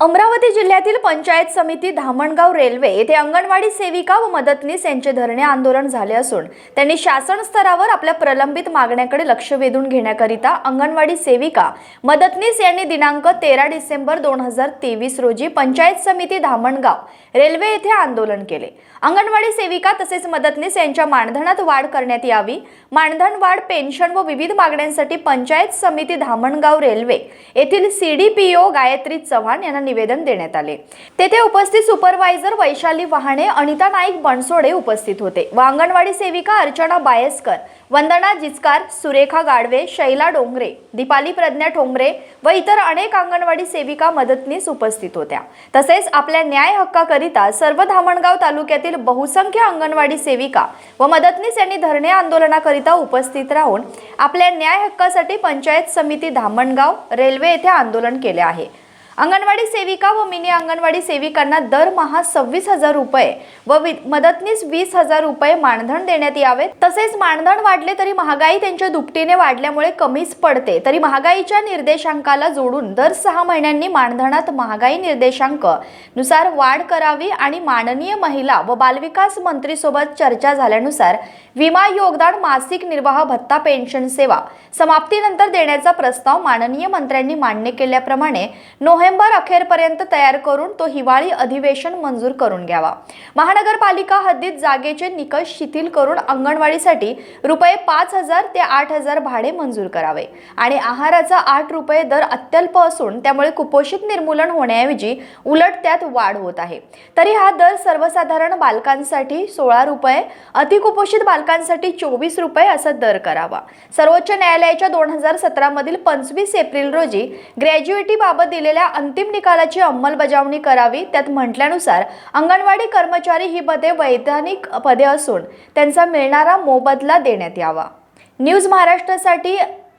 अमरावती जिल्ह्यातील पंचायत समिती धामणगाव रेल्वे येथे अंगणवाडी सेविका व मदतनीस यांचे धरणे आंदोलन झाले असून त्यांनी शासन स्तरावर आपल्या प्रलंबित मागण्याकडे लक्ष वेधून घेण्याकरिता अंगणवाडी सेविका मदतनीस यांनी दिनांक तेरा डिसेंबर दोन हजार तेवीस रोजी पंचायत समिती धामणगाव रेल्वे येथे आंदोलन केले. अंगणवाडी सेविका तसेच मदतनीस यांच्या मानधनात वाढ करण्यात यावी. मानधन वाढ पेन्शन व विविध मागण्यांसाठी पंचायत समिती धामणगाव रेल्वे येथील C D P O Gayatri Chavan यांना निवेदन देण्यात आले. तेथे उपस्थित सुपरवायझर वैशाली वहाणे अनिता नाईक बनसोडे उपस्थित होते. व अंगणवाडी सेविका अर्चना बायस्कर वंदना जिचकार सुरेखा गाडवे शैला डोंगरे दीपाली प्रज्ञा ठोंबरे व इतर अनेक अंगणवाडी सेविका मदतनीस उपस्थित होत्या. तसेच आपल्या न्याय हक्काकरिता सर्व धामणगाव तालुक्यातील बहुसंख्य अंगणवाडी सेविका व मदतनीस यांनी धरणे आंदोलनाकरिता उपस्थित राहून आपल्या न्याय हक्कासाठी पंचायत समिती धामणगाव रेल्वे येथे आंदोलन केले आहे. अंगणवाडी सेविका व मिनी अंगणवाडी सेविकांना दरमहा सव्वीस हजार रुपये व वि- मदतनीस वीस हजार रुपये मानधन देण्यात यावे. तसेच मानधन वाढले तरी महागाई त्यांच्या दुपटीने वाढल्यामुळे कमीच पडते. तरी महागाईच्या निर्देशांकाला जोडून दर सहा महिन्यांनी मानधनात महागाई निर्देशांकनुसार वाढ करावी आणि माननीय महिला व बालविकास मंत्रीसोबत चर्चा झाल्यानुसार विमा योगदान मासिक निर्वाह भत्ता पेन्शन सेवा समाप्तीनंतर देण्याचा प्रस्ताव माननीय मंत्र्यांनी मान्य केल्याप्रमाणे नोहे नोव्हेंबर अखेरपर्यंत तयार करून तो हिवाळी अधिवेशन मंजूर करून घ्यावा. महानगरपालिका हद्दीत जागेचे निकष शिथिल करून अंगणवाडीसाठी रुपये पाच हजार ते आठ हजार भाडे मंजूर करावे. आणि आहाराचा आठ रुपये दर अत्यल्प असून त्यामुळे कुपोषित निर्मूलन होण्याऐवजी उलट त्यात वाढ होत आहे. तरी हा दर सर्वसाधारण बालकांसाठी सोळा रुपये अतिकुपोषित बालकांसाठी चोवीस रुपये असा दर करावा. सर्वोच्च न्यायालयाच्या दोन हजार सतरामधील पंचवीस एप्रिल रोजी ग्रॅज्युएटीबाबत दिलेल्या अंतिम निकालाची अंमलबजावणी करावी त्यात म्हटल्यानुसार अंगणवाडी कर्मचारी ही पदे वैधानिक पदे असून त्यांचा मिळणारा मोबदला देण्यात यावा. न्यूज महाराष्ट्रासाठी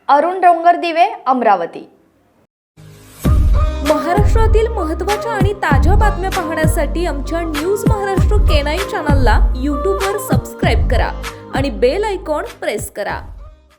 अरुण डोंगर दिवे अमरावती. महाराष्ट्रातील महत्त्वाच्या आणि ताज्या बातम्या पाहण्यासाठी आमच्या न्यूज महाराष्ट्र केनाई चॅनलला यूट्यूबवर सबस्क्राईब करा आणि बेल आयकॉन प्रेस करा.